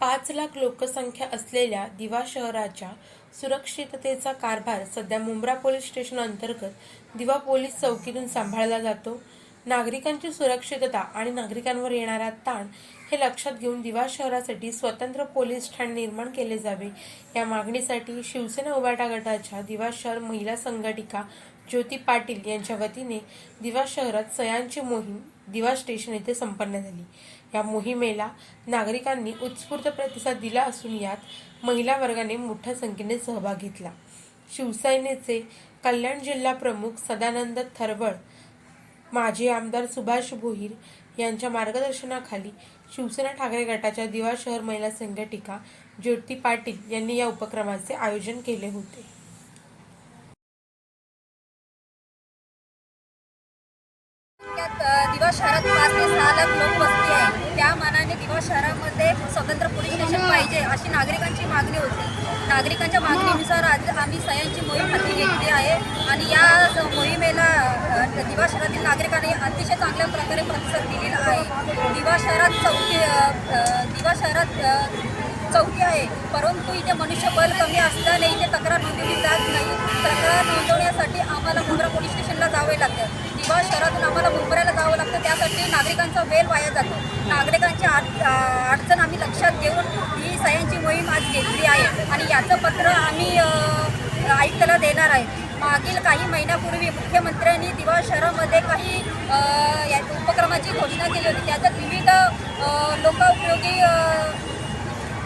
पाच लाख लोकसंख्या असलेल्या दिवा शहराच्या सुरक्षिततेचा कारभार सध्या मुंब्रा पोलीस स्टेशन अंतर्गत दिवा पोलीस चौकीतून सांभाळला जातो. नागरिकांची सुरक्षितता आणि नागरिकांवर येणारा ताण हे लक्षात घेऊन दिवा शहरासाठी स्वतंत्र पोलीस ठाणे निर्माण केले जावे. या मागणीसाठी शिवसेना उभाटा गटाच्या दिवा शहर महिला संघटिका ज्योती पाटील यांच्या वतीने दिवा शहरात सयांची मोहीम दिवा स्टेशन येथे संपन्न झाली. या मोहिमेला नागरिकांनी उत्स्फूर्त प्रतिसाद दिला असून यात महिला वर्गाने मोठ्या संख्येने सहभाग घेतला. शिवसेनेचे कल्याण जिल्हा प्रमुख सदानंद थरवळ माजी आमदार सुभाष भोईर यांच्या मार्गदर्शनाखाली शिवसेना ठाकरे गटाच्या दिवा शहर महिला संघटिका ज्योती पाटील यांनी या उपक्रमाचे आयोजन केले होते. दिवा शहरात पाच ते सहा लाख लोक वस्ती आहे त्या मानाने दिवा शहरामध्ये स्वतंत्र पोलीस स्टेशन पाहिजे अशी नागरिकांची मागणी होती. नागरिकांच्या मागणीनुसार आज आम्ही सह्यांची मोहीम हाती घेतली आहे आणि या दिवा शहरातील नागरिकांनी अतिशय चांगल्या प्रकारे प्रतिसाद दिलेला आहे. दिवा शहरात चौकी दिवा शहरात चौकी आहे. परंतु इथे मनुष्यबळ कमी असल्याने इथे तक्रार नोंदवली जात नाही. तक्रार नोंदवण्यासाठी आम्हाला मुंब्रा पोलीस स्टेशनला जावे लागतं. दिवा शहरातून आम्हाला मुंबईला जावं लागतं. त्यासाठी नागरिकांचा वेळ वाया जातो. नागरिकांची आड- अडचण आम्ही लक्षात घेऊन ही सह्यांची मोहीम आज घेतली आहे. आणि याचं पत्र आम्ही अं, आयुक्ताला देणार आहे. मागील काही महिन्यापूर्वी मुख्यमंत्र्यांनी दिवा शहरामध्ये काही या उपक्रमाची घोषणा केली होती. त्याच्यात विविध अं, लोकोपयोगी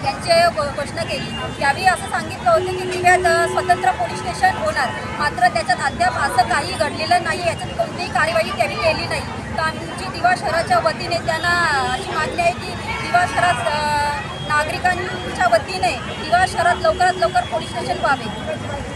यांची घोषणा केली. यावेळी असं सांगितलं होतं की दिव्यात स्वतंत्र पोलीस स्टेशन होणार. मात्र त्याच्यात अद्याप असं काही घडलेलं नाही. याच्यात कोणतीही कार्यवाही त्यांनी केली नाही. तर आमची दिवा शहराच्या वतीने त्यांना अशी मागणी आहे की दिवा शहरात नागरिकांच्या वतीने दिवा शहरात लवकरात लवकर पोलीस स्टेशन व्हावे.